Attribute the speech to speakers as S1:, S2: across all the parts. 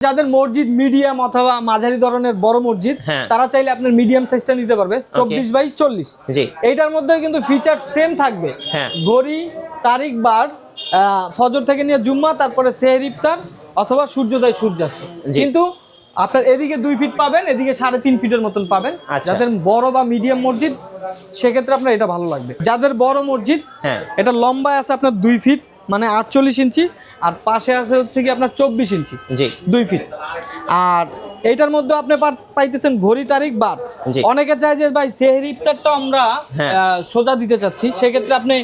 S1: যাদের মসজিদ মিডিয়াম অথবা মাঝারি ধরনের বড় মসজিদ
S2: হ্যাঁ।
S1: তারা চাইলে আপনার মিডিয়াম সাইজটা নিতে পারবে চব্বিশ বাই চল্লিশ। এইটার মধ্যে কিন্তু ফিচার সেম থাকবে।
S2: হ্যাঁ।
S1: ঘড়ি তারিখ বার ফজর থেকে নিয়ে জুম্মা তারপরে সেহের ইফতার অথবা সূর্যোদয় সূর্যাস্ত। কিন্তু আপনার এদিকে দুই ফিট পাবেন এদিকে সাড়ে তিন ফিটের মতন পাবেন।
S2: আচ্ছা।
S1: যাদের বড় বা মিডিয়াম মসজিদ সেক্ষেত্রে আপনার এটা ভালো লাগবে। যাদের বড় মসজিদ
S2: হ্যাঁ।
S1: এটা লম্বায় আছে আপনার দুই ফিট মানে আটচল্লিশ ইঞ্চি আর পাশে আছে হচ্ছে কি আপনার চব্বিশ ইঞ্চি
S2: জি।
S1: দুই ফিট আর এইটার মধ্যে আপনি পাইতেছেন ঘড়ি তারিখ বার। অনেকে চায় যে ভাই সেহের ইফতারটা আমরা
S2: হ্যাঁ।
S1: সোজা দিতে চাচ্ছি। সেক্ষেত্রে আপনি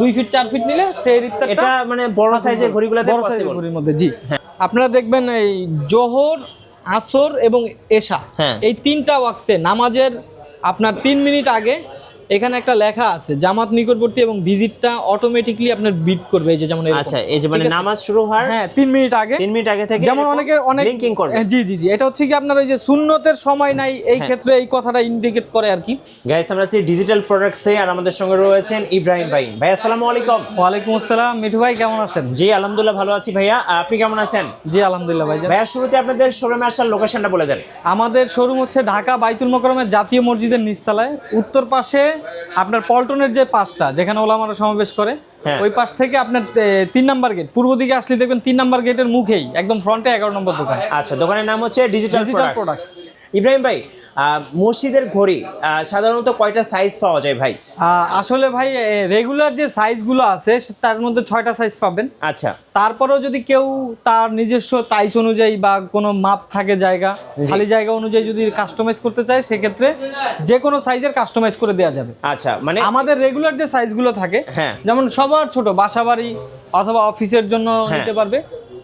S1: দুই ফিট চার ফিট নিলে সেহের ইফতারটা
S2: এটা মানে বড় সাইজের ঘড়িগুলোতে
S1: বড় সাইজের ঘড়ির মধ্যে জি। আপনারা দেখবেন এই জোহর আসর এবং এশা
S2: হ্যাঁ।
S1: এই তিনটা ওয়াক্তে নামাজের আপনার তিন মিনিট আগে এখানে একটা লেখা আছে জামাত নিকটবর্তী এবং ডিজিটটা অটোমেটিকলি আপনার বিট করবে এই যে যেমন
S2: আচ্ছা এই যে মানে নামাজ শুরু হওয়ার
S1: হ্যাঁ তিন মিনিট আগে।
S2: তিন মিনিট আগে থেকে
S1: যেমন অনেকে অনেক
S2: লিঙ্কিং করবে।
S1: হ্যাঁ, জি জি জি। এটা হচ্ছে কি আপনার ওই যে শূন্যতের সময় নাই এই
S2: হ্যাঁ।
S1: ক্ষেত্রে এই কথাটা ইন্ডিকেট করে আর কি।
S2: গাইস আমরা আছি ডিজিটাল প্রোডাক্টসে আর আমাদের সঙ্গে রয়েছেন ইব্রাহিম ভাই। ভাই আসসালামু আলাইকুম।
S1: ওয়ালাইকুম আসসালাম মিঠু ভাই কেমন আছেন?
S2: জি আলহামদুলিল্লাহ ভালো আছি ভাইয়া। আপনি কেমন আছেন?
S1: জি আলহামদুলিল্লাহ ভাই
S2: ভাইয়া শুরুতে আপনাদের শোরুমে আসার লোকেশনটা বলে দেন।
S1: আমাদের শোরুম হচ্ছে ঢাকা বাইতুল মোকরমের জাতীয় মসজিদের নিচতলায়। উত্তর পাশে আপনার পল্টনের যে পাশটা যেখানে ওলামারা সমাবেশ করে
S2: হ্যাঁ।
S1: ওই পাশ থেকে আপনার তিন নাম্বার গেট। পূর্ব দিকে আসলে দেখবেন তিন নাম্বার গেটের মুখেই একদম ফ্রন্টে এগারো নম্বর দোকান।
S2: আচ্ছা দোকানের নাম হচ্ছে ডিজিটাল
S1: ডিজিটাল
S2: প্রোডাক্টস ইব্রাহিম ভাই মসজিদের ঘড়ি সাধারণত কয়টা সাইজ পাওয়া যায় ভাই?
S1: আসলে ভাই রেগুলার যে সাইজগুলো আছে তার মধ্যে ছয়টা সাইজ পাবেন।
S2: আচ্ছা।
S1: তারপরেও যদি কেউ তার নিজস্ব টাইস অনুযায়ী বা কোনো মাপ থাকে জায়গা খালি জায়গা অনুযায়ী যদি কাস্টমাইজ করতে চায় সেক্ষেত্রে যে কোনো সাইজের কাস্টমাইজ করে দেওয়া যাবে।
S2: আচ্ছা মানে
S1: আমাদের রেগুলার যে সাইজগুলো থাকে
S2: হ্যাঁ।
S1: যেমন সবার ছোট বাসাবাড়ি অথবা অফিসের জন্য
S2: হ্যাঁ।
S1: নিতে পারবে।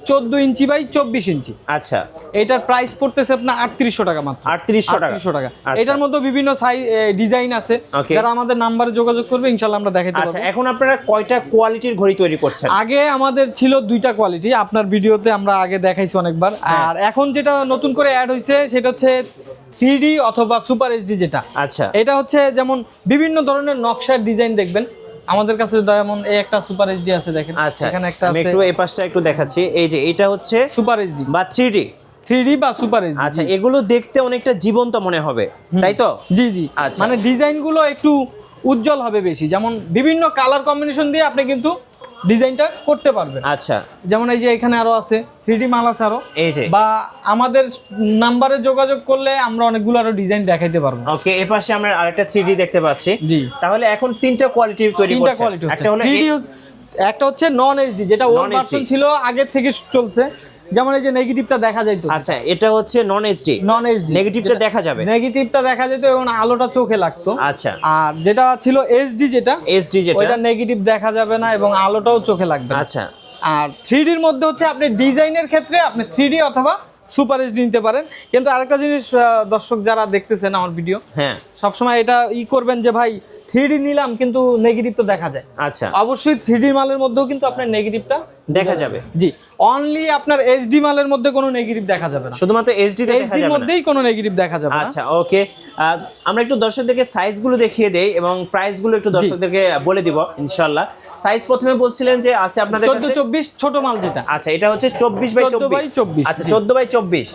S1: চোদ্দ ইঞ্চি বাই চব্বিশ ইঞ্চি।
S2: আচ্ছা।
S1: এটার প্রাইস পড়তেছে আপনার আটত্রিশশো টাকা মাত্র।
S2: 3800 টাকা।
S1: 3800 টাকা।
S2: আচ্ছা।
S1: এটার মধ্যে বিভিন্ন সাইজ ডিজাইন আছে। যারা আমাদের নাম্বারে যোগাযোগ করবে ইনশাল্লাহ আমরা দেখাতে
S2: আচ্ছা এখন আপনারা কয়টা কোয়ালিটির ঘড়ি তৈরি করছেন?
S1: আগে আমাদের ছিল দুইটা কোয়ালিটি আপনার ভিডিওতে আমরা আগে দেখাইছি অনেকবার।
S2: হ্যাঁ।
S1: আর এখন যেটা নতুন করে অ্যাড হয়েছে সেটা হচ্ছে থ্রি অথবা সুপার এইচডি যেটা।
S2: আচ্ছা।
S1: এটা হচ্ছে যেমন বিভিন্ন ধরনের নকশার ডিজাইন দেখবেন। আমাদের কাছে যেমন এই একটা সুপার এইচডি আছে দেখেন।
S2: আচ্ছা
S1: এখানে একটা আছে
S2: একটু এই পাশটা একটু দেখাচ্ছি। এই যে এটা হচ্ছে
S1: সুপার এইচডি
S2: বা থ্রি ডি
S1: থ্রি বা সুপার এইচডি
S2: আচ্ছা এগুলো দেখতে অনেকটা জীবন্ত মনে হবে তাই তো?
S1: জি জি।
S2: আচ্ছা।
S1: মানে ডিজাইনগুলো একটু উজ্জ্বল হবে বেশি। যেমন বিভিন্ন কালার কম্বিনেশন দিয়ে আপনি কিন্তু ডিজাইনটা করতে পারবেন।
S2: আচ্ছা।
S1: যেমন এই যে এখানে আরও আছে থ্রিডি মাল আছে আরও।
S2: এই যে।
S1: বা আমাদের নাম্বারে যোগাযোগ করলে আমরা অনেকগুলো আরও ডিজাইন দেখাইতে পারব।
S2: ওকে এই পাশে আমরা আরেকটা থ্রিডি দেখতে পাচ্ছি।
S1: জি।
S2: তাহলে এখন তিনটা কোয়ালিটি তৈরি
S1: তিনটা কোয়ালিটি
S2: একটা হলো
S1: একটা হচ্ছে নন এইচডি যেটা ওল্ড ভার্সন ছিল আগের থেকে চলছে। যেমন এই যে নেগেটিভটা দেখা যাইতো।
S2: আচ্ছা এটা হচ্ছে নন এইচডি
S1: নন এইচডি
S2: নেগেটিভটা দেখা যাবে।
S1: নেগেটিভটা দেখা যেত এবং আলোটা চোখে লাগতো।
S2: আচ্ছা।
S1: আর যেটা ছিল এইচডি যেটা
S2: এইচডি যেটা।
S1: ওটা নেগেটিভ দেখা যাবে না এবং আলোটাও চোখে লাগবে
S2: আচ্ছা।
S1: আর থ্রি মধ্যে হচ্ছে আপনি ডিজাইনের ক্ষেত্রে আপনি থ্রি অথবা সুপার এইচডি নিতে পারেন। কিন্তু আরেকটা জিনিস দর্শক যারা দেখতেছেন আমার ভিডিও
S2: হ্যাঁ।
S1: সবসময় এটা ই করবেন যে ভাই থ্রি নিলাম কিন্তু নেগেটিভ তো দেখা যায়।
S2: আচ্ছা।
S1: অবশ্যই থ্রি মালের মধ্যেও কিন্তু আপনার নেগেটিভটা
S2: দেখা যাবে।
S1: জি। অনলি আপনার এইচডি মালের মধ্যে কোনো নেগেটিভ দেখা যাবে না।
S2: শুধুমাত্র এইচডি তে দেখা যাবে
S1: মধ্যেই কোনো নেগেটিভ দেখা যাবে
S2: আচ্ছা ওকে আমরা একটু দর্শকদেরকে সাইজগুলো দেখিয়ে দেই এবং প্রাইসগুলো একটু দর্শকদেরকে বলে দিব ইনশাআল্লাহ। সাইজ প্রথমে বলছিলেন যে আছে আপনাদের
S1: চোদ্দ
S2: কাছে
S1: চব্বিশ ছোট মাল যেটা।
S2: আচ্ছা এটা হচ্ছে চব্বিশ বাই
S1: 14 বাই
S2: চব্বিশ
S1: 24
S2: আচ্ছা
S1: জি।
S2: চোদ্দ বাই চব্বিশ।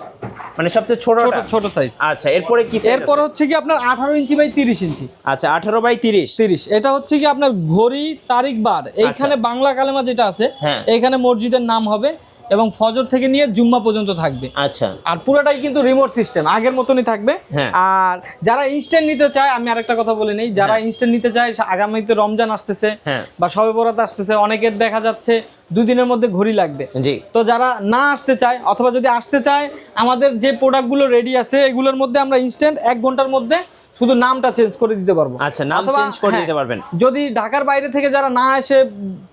S2: মানে সবচেয়ে ছোটটা?
S1: ছোট ছোট সাইজ
S2: আচ্ছা এরপরে কি
S1: এরপর হচ্ছে কি আপনার আঠারো ইঞ্চি বাই তিরিশ ইঞ্চি।
S2: আচ্ছা আঠারো বাই তিরিশ।
S1: তিরিশ। এটা হচ্ছে কি আপনার ঘড়ি তারিখ বার। এইখানে বাংলা কালেমা যেটা আছে
S2: হ্যাঁ।
S1: এইখানে মসজিদের নাম হবে। এবং ফজর থেকে নিয়ে জুম্মা পর্যন্ত থাকবে
S2: আচ্ছা
S1: আর পুরোটাই কিন্তু রিমোট সিস্টেম আগের মতনই থাকবে
S2: হ্যাঁ।
S1: আর যারা ইনস্ট্যান্ট নিতে চায় আমি আরেকটা কথা বলে নেই যারা ইনস্ট্যান্ট নিতে চায় আগামীতে রমজান আসতেছে
S2: হ্যাঁ।
S1: বা সবে বরাত আসতেছে অনেকের দেখা যাচ্ছে দুই দিনের মধ্যে ঘড়ি লাগবে।
S2: জি।
S1: তো যারা না আসতে চায় অথবা যদি আসতে চায় আমাদের যে প্রোডাক্টগুলো রেডি আছে এগুলোর মধ্যে আমরা ইনস্ট্যান্ট এক ঘণ্টার মধ্যে শুধু নামটা চেঞ্জ করে দিতে পারব।
S2: আচ্ছা, নাম change করে
S1: হ্যাঁ,
S2: দিতে পারবেন।
S1: যদি ঢাকার বাইরে থেকে যারা না এসে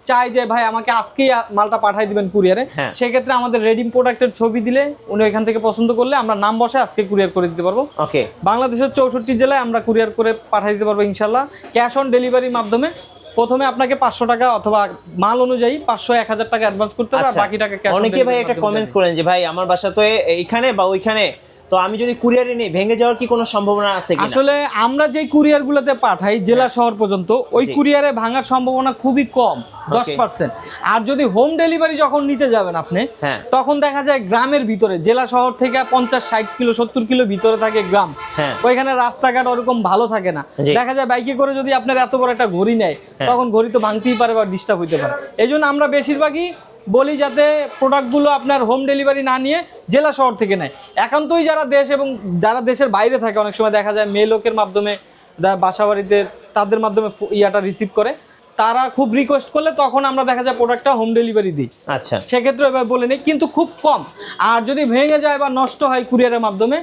S1: চায় যে ভাই আমাকে আজকেই মালটা পাঠাই দিবেন কুরিয়ারে
S2: হ্যাঁ।
S1: সেক্ষেত্রে আমাদের রেডি প্রোডাক্টের ছবি দিলে উনি এখান থেকে পছন্দ করলে আমরা নাম বসে আজকে কুরিয়ার করে দিতে পারব।
S2: ওকে
S1: বাংলাদেশের চৌষট্টি জেলায় আমরা কুরিয়ার করে পাঠিয়ে দিতে পারব ইনশাল্লাহ ক্যাশ অন ডেলিভারির মাধ্যমে প্রথমে আপনাকে পাঁচশো টাকা অথবা মাল অনুযায়ী পাঁচশো এক হাজার টাকা অ্যাডভান্স করতে হবে
S2: আচ্ছা
S1: বাকি টাকা
S2: অনেকে ভাই একটা কমেন্টস করেন যে ভাই আমার বাসা তো এখানে বা ওইখানে। তো আমি যদি কুরিয়ারে নিই ভেঙে যাওয়ার কি কোনো সম্ভাবনা আছে কিনা
S1: আসলে আমরা যে কুরিয়ার গুলোতে পাঠাই জেলা শহর পর্যন্ত ওই। কুরিয়ারে ভাঙার সম্ভাবনা খুবই কম দশ পার্সেন্ট আর যদি হোম ডেলিভারি যখন নিতে যাবেন আপনি
S2: হ্যাঁ।
S1: তখন দেখা যায় গ্রামের ভিতরে জেলা শহর থেকে পঞ্চাশ ষাট কিলো সত্তর কিলো ভিতরে থাকে গ্রাম
S2: হ্যাঁ।
S1: ওইখানে রাস্তাঘাট ওরকম ভালো থাকে না দেখা যায় বাইকে করে যদি আপনার এত বড় একটা ঘড়ি নেয়
S2: হ্যাঁ।
S1: তখন ঘড়ি তো ভাঙতেই পারে বা ডিস্টার্ব হইতে পারে এই জন্য আমরা বেশিরভাগই বলি যাতে প্রোডাক্টগুলো আপনার হোম ডেলিভারি না নিয়ে জেলা শহর থেকে নেয়। একান্তই যারা দেশ এবং যারা দেশের বাইরে থাকে অনেক সময় দেখা যায় মেয়ে লোকের মাধ্যমে যারা বাসা বাড়িতে তাদের মাধ্যমে ইয়াটা রিসিভ করে তারা খুব রিকোয়েস্ট করলে তখন আমরা দেখা যায় প্রোডাক্টটা হোম ডেলিভারি দিই।
S2: আচ্ছা।
S1: সেক্ষেত্রে এবার বলে নিই কিন্তু খুব কম। আর যদি ভেঙে যায় বা নষ্ট হয় কুরিয়ারের মাধ্যমে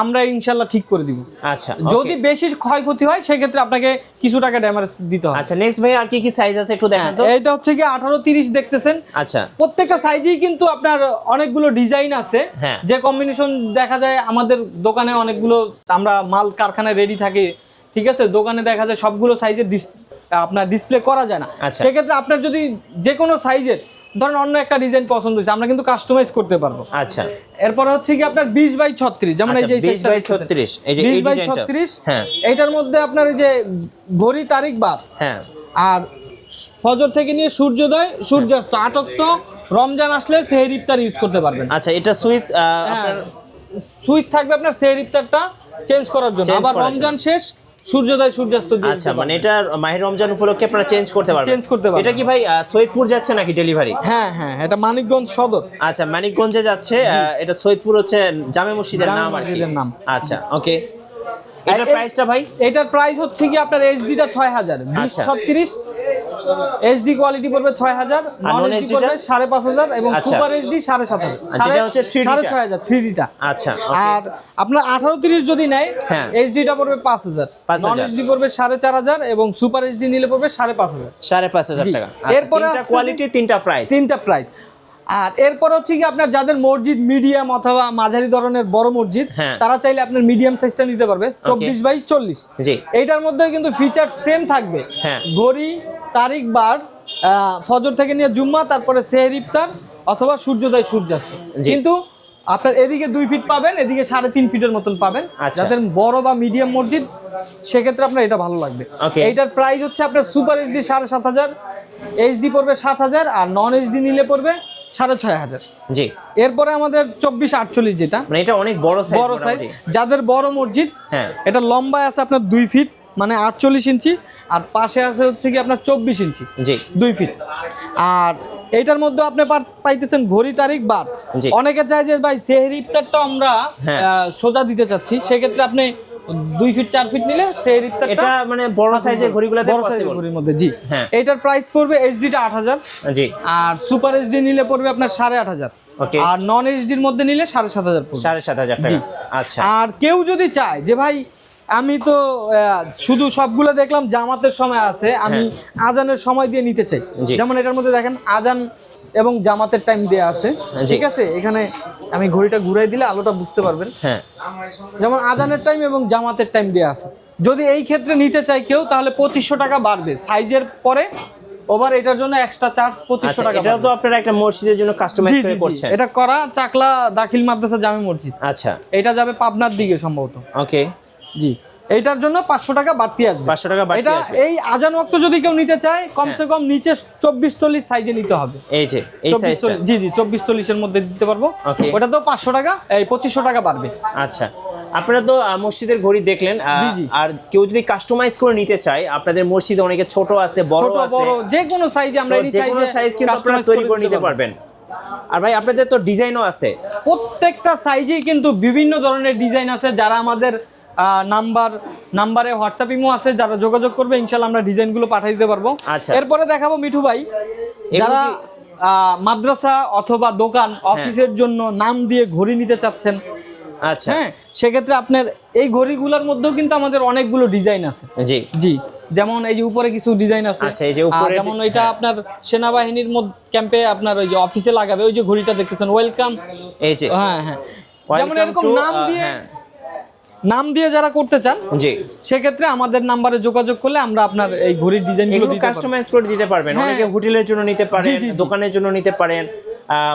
S1: আমরা ইনশাল্লাহ ঠিক করে দিব।
S2: আচ্ছা
S1: যদি বেশি ক্ষয়ক্ষতি হয় সেক্ষেত্রে আপনাকে কিছু টাকা ড্যামেজ দিতে হবে।
S2: আচ্ছা নেক্সট ভাই আর কি কি সাইজ আছে একটু দেখেন তো?
S1: এটা হচ্ছে কি আঠারো তিরিশ দেখতেছেন।
S2: আচ্ছা।
S1: প্রত্যেকটা সাইজেই কিন্তু আপনার অনেকগুলো ডিজাইন আছে।
S2: হ্যাঁ।
S1: যে কম্বিনেশন দেখা যায় আমাদের দোকানে অনেকগুলো আমরা মাল কারখানায় রেডি থাকে ঠিক আছে? দোকানে দেখা যায় সবগুলো সাইজের আপনার ডিসপ্লে করা যায় না।
S2: আচ্ছা।
S1: সেক্ষেত্রে আপনার যদি যে কোনো সাইজের ধরেন অন্য একটা ডিজাইন পছন্দ হয়েছে আমরা কিন্তু কাস্টমাইজ করতে পারব।
S2: আচ্ছা।
S1: এরপর হচ্ছে কি আপনার বিশ বাই ছত্রিশ যেমন এই
S2: আচ্ছা,
S1: যে
S2: 20 by 36, এই যে এই
S1: বিশ বাই
S2: ডিজাইনটা।
S1: ছত্রিশ
S2: হ্যাঁ।
S1: এইটার মধ্যে আপনার এই যে ঘড়ি তারিখ বার
S2: হ্যাঁ।
S1: আর ফজর থেকে নিয়ে সূর্যোদয় সূর্যাস্ত আটক তো রমজান আসলে সেহের ইফতার ইউজ করতে পারবেন।
S2: আচ্ছা এটা সুইচ
S1: হ্যাঁ,
S2: আপনার
S1: সুইচ থাকবে আপনার সেহের ইফতারটা চেঞ্জ করার জন্য। আবার রমজান শেষ সূর্যোদয় সূর্যাস্ত
S2: আচ্ছা মানে এটা মাহির রমজান উপলক্ষে আপনারা চেঞ্জ করতে পারবেন।
S1: চেঞ্জ করতে পারবেন।
S2: এটা কি ভাই সৈয়দপুর যাচ্ছে নাকি ডেলিভারি
S1: হ্যাঁ হ্যাঁ এটা মানিকগঞ্জ সদর।
S2: আচ্ছা মানিকগঞ্জে যাচ্ছে এটা সৈয়দপুর হচ্ছে জামে মসজিদের নাম আর কি।
S1: নাম।
S2: আচ্ছা ওকে এটার প্রাইসটা ভাই?
S1: এটার প্রাইস হচ্ছে কি আপনার এইচডিটা ছয় হাজার বিশ
S2: আচ্ছা।
S1: ছত্রিশ এইচডি কোয়ালিটি পড়বে ছয় হাজার নন এইচডি পড়বে সাড়ে পাঁচ হাজার এবং
S2: আচ্ছা।
S1: সুপার এইচডি সাড়ে সাত হাজার।
S2: হচ্ছে 3D
S1: সাড়ে? ছয় হাজার থ্রি ডিটা
S2: আচ্ছা
S1: আর আপনার আঠারো তিরিশ যদি নেয়
S2: হ্যাঁ।
S1: এইচডিটা পড়বে পাঁচ হাজার।
S2: 5,000
S1: নন এইচডি পড়বে সাড়ে চার হাজার এবং সুপার এইচডি নিলে পড়বে সাড়ে পাঁচ হাজার।
S2: সাড়ে পাঁচ হাজার। টাকা।
S1: এরপরে
S2: এরপরে কোয়ালিটি তিনটা প্রাইস
S1: তিনটা প্রাইস আর এরপর হচ্ছে কি আপনার যাদের মসজিদ মিডিয়াম অথবা মাঝারি ধরনের বড় মসজিদ
S2: হ্যাঁ।
S1: তারা চাইলে আপনার মিডিয়াম সাইজটা নিতে পারবে চব্বিশ বাই চল্লিশ
S2: জি
S1: এইটার মধ্যে কিন্তু ফিচার সেম থাকবে
S2: হ্যাঁ।
S1: ঘড়ি তারিখ বার ফজর থেকে নিয়ে জুম্মা তারপরে সেহের ইফতার অথবা সূর্যোদয় সূর্যাস্ত কিন্তু আপনার এদিকে দুই ফিট পাবেন এদিকে সাড়ে তিন ফিটের মতন পাবেন
S2: আচ্ছা।
S1: যাদের বড় বা মিডিয়াম মসজিদ সেক্ষেত্রে আপনার এটা ভালো লাগবে. এইটার প্রাইস হচ্ছে আপনার সুপার এইচডি সাড়ে সাত হাজার এইচডি পড়বে সাত হাজার আর নন এইচডি নিলে পড়বে সাড়ে ছয় হাজার।
S2: জি।
S1: এরপরে আমাদের চব্বিশ আটচল্লিশ যেটা
S2: মানে এটা অনেক বড়
S1: বড় সাইজ যাদের বড় মসজিদ
S2: হ্যাঁ।
S1: এটা লম্বায় আছে আপনার দুই ফিট মানে আটচল্লিশ ইঞ্চি আর পাশে আছে হচ্ছে কি আপনার চব্বিশ ইঞ্চি
S2: জি।
S1: দুই ফিট। আর এইটার মধ্যে আপনি পাইতেছেন ঘড়ি তারিখ বার। অনেকে চায় যে ভাই সেহের ইফতারটা আমরা
S2: হ্যাঁ।
S1: সোজা দিতে চাচ্ছি। সেক্ষেত্রে আপনি দুই ফিট চার ফিট নিলে ইফতারটা
S2: এটা মানে বড় সাইজের ঘড়িগুলোতে
S1: বড় সাইজের ঘড়ির মধ্যে জি।
S2: হ্যাঁ।
S1: এইটার প্রাইস পড়বে এইচডিটা আট হাজার।
S2: জি।
S1: আর সুপার এইচডি নিলে পড়বে আপনার সাড়ে আট হাজার। আর নন এইচডির মধ্যে নিলে সাড়ে সাত হাজার
S2: সাড়ে সাত হাজার টাকা। আচ্ছা।
S1: আর কেউ যদি চায় যে ভাই আমি তো শুধু সবগুলো দেখলাম জামাতের সময় আছে আমি আজানের সময় দিয়ে নিতে চাই।
S2: হ্যাঁ।
S1: যেমন এটার মধ্যে দেখেন আজান এবং জামাতের টাইম দেওয়া আছে। ঠিক আছে? এখানে আমি ঘড়িটা ঘুরাই দিলে আলোটা বুঝতে পারবেন।
S2: হ্যাঁ।
S1: যেমন আজানের টাইম এবং জামাতের টাইম দেওয়া আছে। যদি এই ক্ষেত্রে নিতে চাই কেউ তাহলে পঁচিশশো টাকা বাড়বে। সাইজের পরে ওভার এটার জন্য এক্সট্রা চার্জ পঁচিশশো
S2: আচ্ছা
S1: টাকা এটা
S2: তো আপনারা একটা মসজিদের জন্য কাস্টমাইজ করে। করছেন।
S1: এটা করা চাকলা দাখিল মাদ্রাসা জামে মসজিদ।
S2: আচ্ছা।
S1: এটা যাবে পাবনার দিকে সম্ভবত।
S2: ওকে
S1: জি। এইটার জন্য পাঁচশো টাকা বাড়তি আসবে।
S2: 500 টাকা বাড়তি
S1: এটা এই আজান ওয়াক্ত যদি কেউ নিতে চায় কমসে কম নিচে চব্বিশ চল্লিশ সাইজে নিতে হবে।
S2: এই যে এই
S1: জি জি চব্বিশ চল্লিশের মধ্যে দিতে পারব। ওটা তো পাঁচশো টাকা এই পঁচিশশো টাকা বাড়বে।
S2: আচ্ছা। আপনারা তো মসজিদের ঘড়ি দেখলেন। আর কেউ যদি কাস্টমাইজ করে নিতে চায় আপনাদের মসজিদে অনেকে ছোট আছে বড় আছে।
S1: বড় যে কোনো সাইজে আমরা
S2: যে কোনো
S1: সাইজে
S2: সাইজ কিন্তু আপনারা তৈরি করে নিতে পারবেন। আর ভাই আপনাদের তো ডিজাইনও আছে।
S1: প্রত্যেকটা সাইজেই কিন্তু বিভিন্ন ধরনের ডিজাইন আছে যারা আমাদের নাম্বার নাম্বারে হোয়াটসঅ্যাপ ইমো আছে যারা যোগাযোগ করবে ইনশাল্লাহ আমরা ডিজাইনগুলো পাঠিয়ে দিতে পারব।
S2: আচ্ছা।
S1: এরপরে দেখাবো মিঠু ভাই। যারা
S2: হ্যাঁ।
S1: মাদ্রাসা অথবা দোকান অফিসের জন্য নাম দিয়ে ঘড়ি নিতে চাচ্ছেন
S2: আচ্ছা।
S1: হ্যাঁ সেক্ষেত্রে আপনার এই ঘড়িগুলোর মধ্যেও কিন্তু আমাদের অনেকগুলো ডিজাইন আছে।
S2: জি।
S1: জি যেমন এই যে উপরে কিছু ডিজাইন আছে।
S2: আচ্ছা, এই যে উপরে
S1: যেমন এটা
S2: হ্যাঁ।
S1: আপনার সেনাবাহিনীর মধ্যে ক্যাম্পে আপনার ওই যে অফিসে লাগাবে ওই যে ঘড়িটা দেখতেছেন ওয়েলকাম
S2: এই যে।
S1: হ্যাঁ হ্যাঁ। যেমন এরকম নাম দিয়ে
S2: হ্যাঁ,
S1: নাম দিয়ে যারা করতে চান
S2: জি
S1: সেক্ষেত্রে আমাদের নাম্বারে যোগাযোগ করলে আমরা আপনার এই ঘড়ির ডিজাইনগুলো
S2: কাস্টমাইজ করে দিতে পারবেন
S1: হ্যাঁ।
S2: অনেকে হোটেলের জন্য নিতে পারেন। দোকানের জন্য নিতে পারেন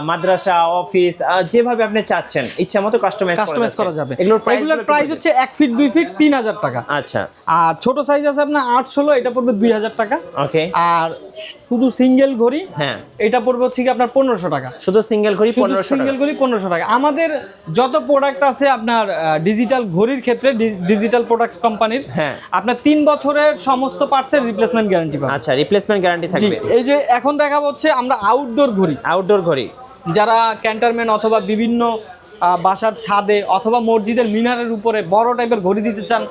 S2: মাদ্রাসা অফিস যেভাবে আপনি চাচ্ছেন ইচ্ছা মতো কাস্টমাইজ
S1: কাস্টমাইজ করা যাবে।
S2: এগুলোর
S1: এগুলোর প্রাইস হচ্ছে এক ফিট দুই ফিট তিন হাজার টাকা।
S2: আচ্ছা।
S1: আর ছোট সাইজ আছে আপনার আট ষোলো এটা পড়বে দুই হাজার টাকা।
S2: ওকে
S1: আর শুধু সিঙ্গেল ঘড়ি
S2: হ্যাঁ।
S1: এটা পড়বে হচ্ছে কি আপনার পনেরোশো টাকা।
S2: শুধু সিঙ্গেল ঘড়ি পনেরোশো
S1: সিঙ্গেল ঘড়ি পনেরোশো টাকা। আমাদের যত প্রোডাক্ট আছে আপনার ডিজিটাল ঘড়ির ক্ষেত্রে ডিজিটাল প্রোডাক্টস কোম্পানির
S2: হ্যাঁ।
S1: আপনার তিন বছরের সমস্ত পার্টসের রিপ্লেসমেন্ট গ্যারান্টি পাবেন।
S2: আচ্ছা রিপ্লেসমেন্ট গ্যারান্টি থাকবে।
S1: এই যে এখন দেখা হচ্ছে আমরা আউটডোর ঘড়ি।
S2: আউটডোর ঘড়ি।
S1: যারা ক্যান্টারম্যান অথবা বিভিন্ন বাসার ছাদে অথবা মসজিদের মিনারের উপরে বড় টাইপের ঘড়ি দিতে চান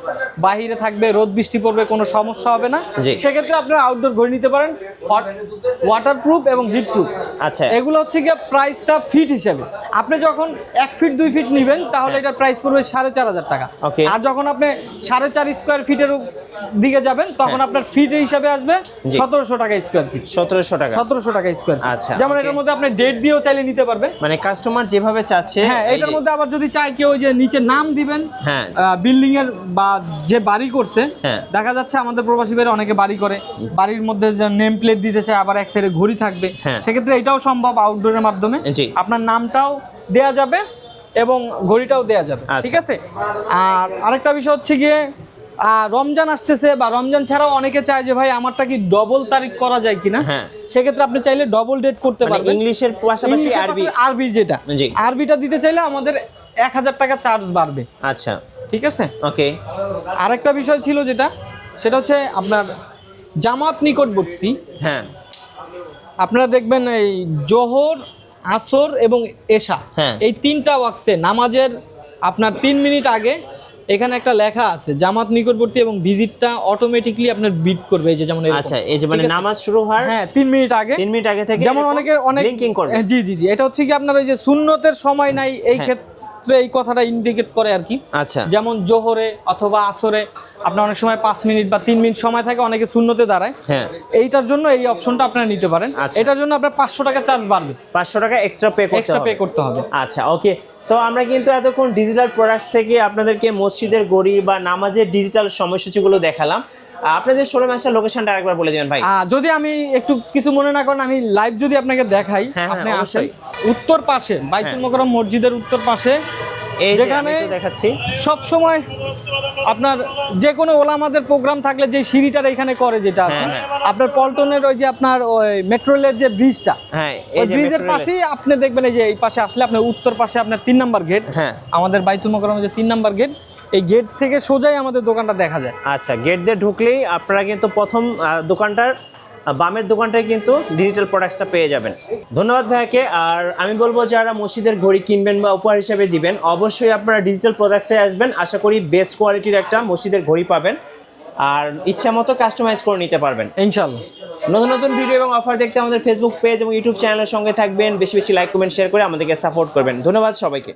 S1: বাহিরে থাকবে রোদ বৃষ্টি পড়বে কোনো সমস্যা হবে না। সেক্ষেত্রে আপনারা আউটডোর ঘড়ি নিতে পারেন ওয়াটার প্রুফ এবং হিট প্রুফ
S2: আচ্ছা।
S1: এগুলো হচ্ছে গিয়ে প্রাইসটা ফিট হিসেবে। আপনি যখন এক ফিট দুই ফিট নেবেন তাহলে এটার প্রাইস পড়বে সাড়ে চার হাজার টাকা. আর যখন আপনি সাড়ে চার স্কোয়ার ফিটের দিকে যাবেন তখন আপনার ফিট হিসাবে আসবে
S2: হ্যাঁ।
S1: সতেরোশো টাকা স্কোয়ার ফিট
S2: সতেরোশো টাকা।
S1: সতেরোশো টাকা স্কোয়ার
S2: আচ্ছা,
S1: যেমন. এটার মধ্যে আপনি ডেট দিয়েও চাইলে নিতে পারবেন
S2: মানে কাস্টমার যেভাবে চাচ্ছে
S1: হ্যাঁ এটার মধ্যে আবার যদি চাই কেউ যে নিচে নাম দিবেন
S2: হ্যাঁ
S1: বিল্ডিং এর বা যে বাড়ি করছে
S2: হ্যাঁ।
S1: দেখা যাচ্ছে আমাদের প্রবাসী বাইরে অনেকে বাড়ি করে বাড়ির মধ্যে যে নেম প্লেট দিতে চায় আবার এক সাইডে ঘড়ি থাকবে
S2: হ্যাঁ।
S1: সেক্ষেত্রে এটাও সম্ভব আউটডোরের মাধ্যমে আপনার নামটাও দেয়া যাবে এবং ঘড়িটাও দেয়া যাবে
S2: আচ্ছা।
S1: ঠিক আছে আর আরেকটা বিষয় হচ্ছে গিয়ে রমজান আসতেছে বা রমজান ছাড়াও অনেকে চায় যে ভাই আমারটা কি ডবল তারিখ করা যায় কিনা?
S2: হ্যাঁ।
S1: সেক্ষেত্রে আপনি চাইলে ডবল ডেট করতে
S2: মানে
S1: পারবেন।
S2: ইংলিশের পাশাপাশি আরবি।
S1: আরবি যেটা। আরবিটা দিতে চাইলে আমাদের এক হাজার টাকা চার্জ বাড়বে।
S2: আচ্ছা।
S1: ঠিক আছে?
S2: ওকে।
S1: আরেকটা বিষয় ছিল যেটা সেটা হচ্ছে আপনার জামাত নিকটবর্তী।
S2: হ্যাঁ।
S1: আপনারা দেখবেন এই জোহর আসর এবং এশা।
S2: হ্যাঁ।
S1: এই তিনটা ওয়াক্তে নামাজের আপনার তিন মিনিট আগে এখানে একটা লেখা আছে জামাত নিকটবর্তী এবং ডিজিটটা অটোমেটিকলি আপনার বিট করবে এই যে যেমন
S2: আচ্ছা এই যে মানে নামাজ শুরু হওয়ার
S1: হ্যাঁ তিন মিনিট আগে।
S2: তিন মিনিট আগে থেকে
S1: যেমন অনেকে অনেক
S2: লিঙ্কিং করবে।
S1: হ্যাঁ, জি জি জি। এটা হচ্ছে কি আপনার ওই যে সুন্নতের সময় নাই এই
S2: হ্যাঁ।
S1: ক্ষেত্রে এই কথাটা ইন্ডিকেট করে আর কি।
S2: আচ্ছা।
S1: যেমন জোহরে অথবা আসরে আপনার অনেক সময় পাঁচ মিনিট বা তিন মিনিট সময় থাকে অনেকে শূন্যতে দাঁড়ায়।
S2: হ্যাঁ।
S1: এইটার জন্য এই অপশনটা আপনারা নিতে পারেন।
S2: আচ্ছা।
S1: এটার জন্য আপনার পাঁচশো টাকা চার্জ বাড়বে।
S2: পাঁচশো টাকা এক্সট্রা পে করতে
S1: এক্সট্রা পে করতে হবে।
S2: আচ্ছা ওকে সো আমরা কিন্তু এতক্ষণ ডিজিটাল প্রোডাক্টস থেকে আপনাদেরকে মসজিদের গড়ি বা নামাজের ডিজিটাল সময়সূচিগুলো দেখালাম। আপনাদের শোরুম আসার লোকেশনটা আরেকবার বলে দেবেন ভাই।
S1: যদি আমি একটু কিছু মনে না করেন আমি লাইভ যদি আপনাকে দেখাই
S2: হ্যাঁ,
S1: আপনি
S2: হ্যাঁ,
S1: আসেন।
S2: অবশ্যই।
S1: উত্তর পাশে বাইতুল
S2: মকরম
S1: মোকরম মসজিদের উত্তর পাশে
S2: এই যে আমি
S1: যেখানে-
S2: দেখাচ্ছি।
S1: সব সময় আপনার যে কোনো ওলামাদের প্রোগ্রাম থাকলে যে সিঁড়িটার এখানে করে যেটা
S2: হ্যাঁ, হ্যাঁ।
S1: আপনার পল্টনের ওই যে আপনার ওই মেট্রোলের যে ব্রিজটা
S2: হ্যাঁ
S1: ওই
S2: এই
S1: ব্রিজের পাশেই আপনি দেখবেন এই যে এই পাশে আসলে আপনার উত্তর পাশে আপনার তিন নাম্বার গেট
S2: হ্যাঁ।
S1: আমাদের বাইতুল মোকরমের যে তিন নাম্বার গেট এই গেট থেকে সোজাই আমাদের দোকানটা দেখা যায়।
S2: আচ্ছা গেট দিয়ে ঢুকলেই আপনারা কিন্তু প্রথম দোকানটার বামের দোকানটায় কিন্তু ডিজিটাল প্রোডাক্টসটা পেয়ে যাবেন। ধন্যবাদ ভাইয়াকে। আর আমি বলব যারা মসজিদের ঘড়ি কিনবেন বা উপহার হিসেবে দিবেন অবশ্যই আপনারা ডিজিটাল প্রোডাক্টসে আসবেন। আশা করি বেস্ট কোয়ালিটির একটা মসজিদের ঘড়ি পাবেন। আর ইচ্ছা মতো কাস্টমাইজ করে নিতে পারবেন।
S1: ইনশাল্লাহ
S2: নতুন নতুন ভিডিও এবং অফার দেখতে আমাদের ফেসবুক পেজ এবং ইউটিউব চ্যানেলের সঙ্গে থাকবেন। বেশি বেশি লাইক কমেন্ট শেয়ার করে আমাদেরকে সাপোর্ট করবেন। ধন্যবাদ সবাইকে।